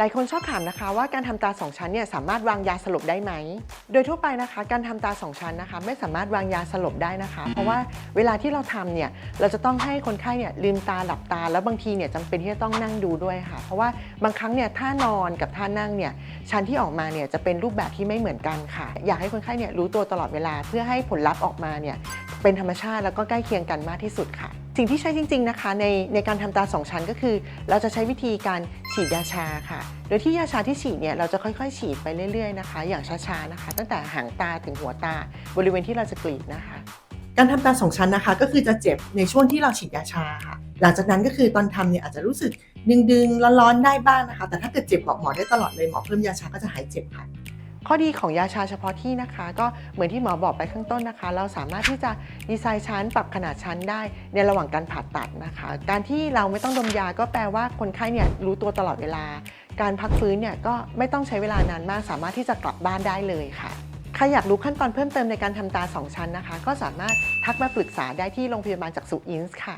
หลายคนชอบถามนะคะว่าการทำตาสองชั้นเนี่ยสามารถวางยาสลบได้ไหม โดยทั่วไปนะคะ การทำตาสองชั้นนะคะ ไม่สามารถวางยาสลบได้นะคะ เพราะว่าเวลาที่เราทำเนี่ยเราจะต้องให้คนไข้เนี่ยลืมตาหลับตา แล้วบางทีเนี่ยจำเป็นที่จะต้องนั่งดูด้วยค่ะ เพราะว่าบางครั้งเนี่ยท่านอนกับท่านั่งเนี่ยชั้นที่ออกมาเนี่ยจะเป็นรูปแบบที่ไม่เหมือนกันค่ะ อยากให้คนไข้เนี่ยรู้ตัวตลอดเวลา เพื่อให้ผลลัพธ์ออกมาเนี่ยเป็นธรรมชาติแล้วก็ใกล้เคียงกันมากที่สุดค่ะ สิ่งที่ใช้จริง ๆนะคะ ในในการทำตาสองชั้นก็คือ เราจะใช้วิธีการ ฉีดยาชาค่ะ โดยที่ยาชาที่ฉีดเนี่ยเราจะค่อยๆ ฉีดไปเรื่อยๆนะคะ อย่างช้าๆนะคะ ตั้งแต่หางตาถึงหัวตา บริเวณที่เราจะกรีดนะคะ การทำตาสองชั้นนะคะ ก็คือจะเจ็บในช่วงที่เราฉีดยาชาค่ะ หลังจากนั้นก็คือตอนทำเนี่ยอาจจะรู้สึกดึงๆร้อนๆได้บ้างนะคะ แต่ถ้าเกิดเจ็บบอกหมอได้ตลอดเลยหมอเพิ่มยาชาก็จะหายเจ็บค่ะ ข้อดีของยาชาเฉพาะที่นะคะ ก็เหมือนที่หมอบอกไปข้างต้นนะคะ เราสามารถที่จะดีไซน์ชั้นปรับขนาดชั้นได้ในระหว่างการผ่าตัดนะคะ การที่เราไม่ต้องดมยาก็แปลว่าคนไข้เนี่ยรู้ตัวตลอดเวลา การพักฟื้นเนี่ยก็ไม่ต้องใช้เวลานานมาก สามารถที่จะกลับบ้านได้เลยค่ะใครอยากรู้ขั้นตอนเพิ่มเติมในการทำตาสองชั้นนะคะ ก็สามารถทักมาปรึกษาได้ที่โรงพยาบาลจักษุอินส์ค่ะ